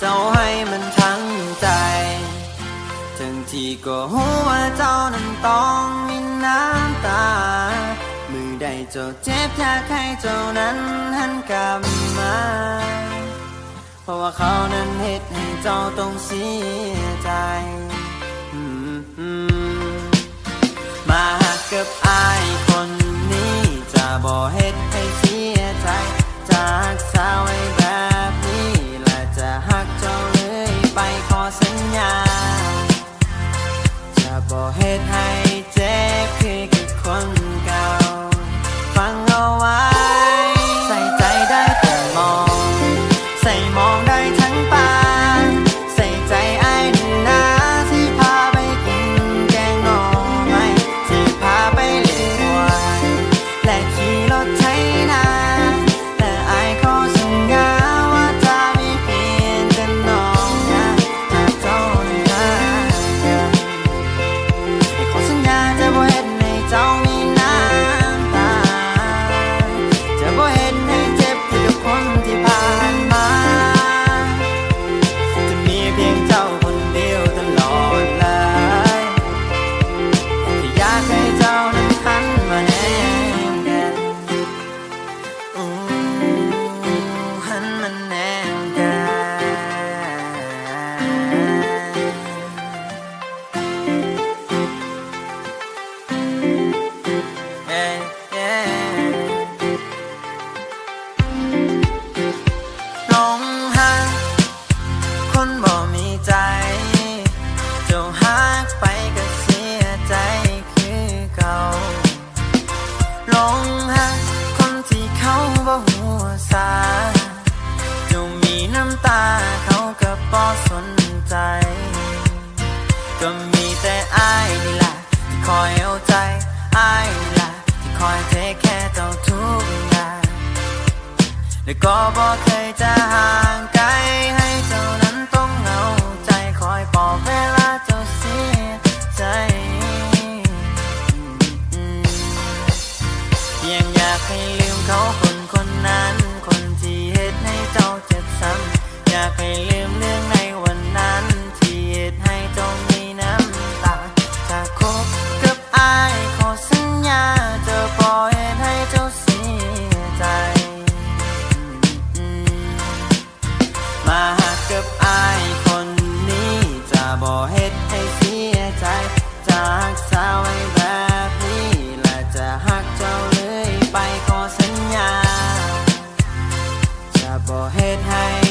เจ้าให้มันทั้งใจ ทั้งที่ก็หัวเจ้านั้นต้องมีน้ำตา มือใดเจ้าเจ็บแค่ใครเจ้านั้นหันกลับมา เพราะว่าเขานั้นเหตุให้เจ้าต้องเสียใจ ทั้ ใจ ก็มีแต่อายนี่แหละที่คอยเอาใจอายนี่แหละที่คอยเทคแค่เจ้าทุกอย่างและก็บอกเคยจะหา night.